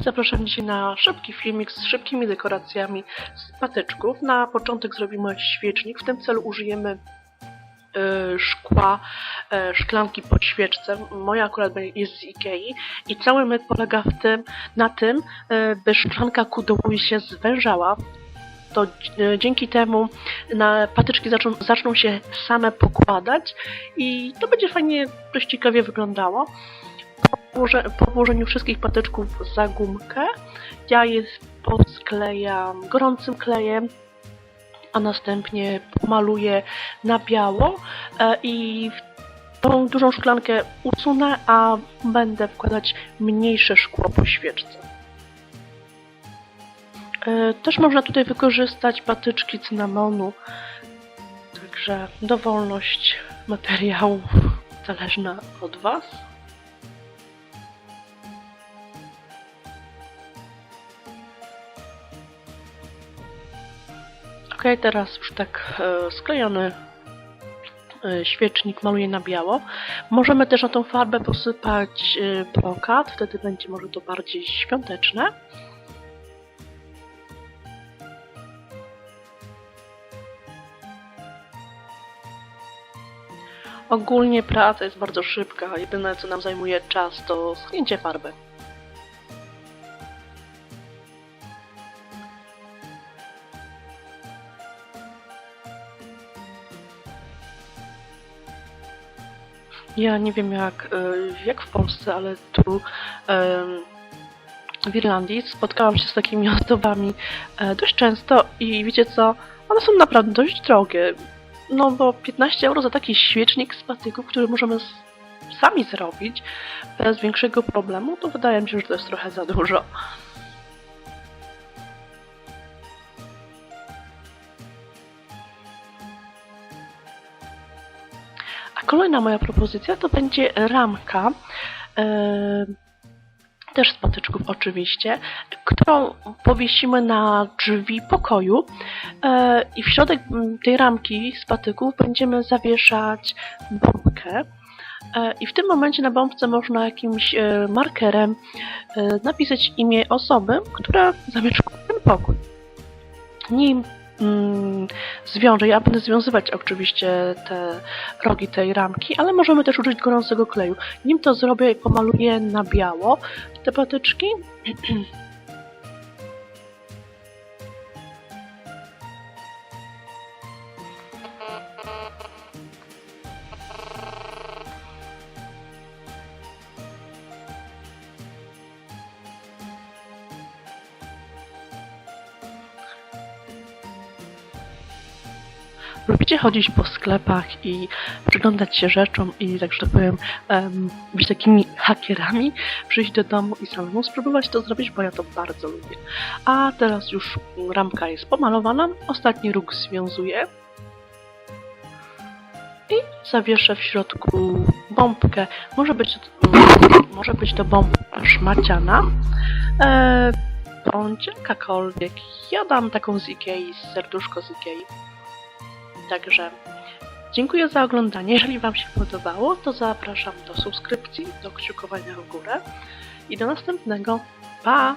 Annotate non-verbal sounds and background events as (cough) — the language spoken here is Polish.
Cześć, zapraszam dzisiaj na szybki filmik z szybkimi dekoracjami z patyczków. Na początek zrobimy świecznik. W tym celu użyjemy e, szkła, e, szklanki pod świeczce. Moja akurat jest z Ikei i cały myk polega w tym, na tym, e, by szklanka ku dołu się zwężała. To dzięki temu na patyczki zaczną, zaczną się same pokładać i to będzie fajnie, dość ciekawie wyglądało po położeniu wszystkich patyczków za gumkę, ja je posklejam gorącym klejem, a następnie pomaluję na biało e, i tą dużą szklankę usunę, a będę wkładać mniejsze szkło po świeczce. E, Też można tutaj wykorzystać patyczki cynamonu, także dowolność materiału zależna od Was. Ok, teraz już tak e, sklejony e, świecznik maluję na biało. Możemy też na tą farbę posypać e, brokat, wtedy będzie może to bardziej świąteczne. Ogólnie praca jest bardzo szybka, jedyne co nam zajmuje czas to schnięcie farby. Ja nie wiem jak, e, jak w Polsce, ale tu w Irlandii spotkałam się z takimi (laughs) ozdobami e, dość często i wiecie co, one są naprawdę dość drogie. No bo 15 euro za taki świecznik z patyków, który możemy sami zrobić bez większego problemu, to wydaje mi się, że to jest trochę za dużo. Kolejna moja propozycja to będzie ramka, e, też z patyczków oczywiście, którą powiesimy na drzwi pokoju e, i w środek tej ramki z patyków będziemy zawieszać bombkę. E, I w tym momencie na bombce można jakimś markerem napisać imię osoby, która zamieszkuje ten pokój. Nim mm, zwiążę, ja będę związywać oczywiście te rogi tej ramki, ale możemy też użyć gorącego kleju. Nim to zrobię, pomaluję na biało te patyczki. (clears throat) Lubicie chodzić po sklepach i przyglądać się rzeczom i, tak że tak powiem, em, być takimi hakierami, przyjść do domu i samemu spróbować to zrobić, bo ja to bardzo lubię. A teraz już ramka jest pomalowana, ostatni róg związuję i zawieszę w środku bombkę. Może być, może być to bombka szmaciana, e, bądź jakakolwiek. Ja dam taką z Ikei, serduszko z Ikei. Także dziękuję za oglądanie. Jeżeli Wam się podobało, to zapraszam do subskrypcji, do kciukowania w górę i do następnego. Pa!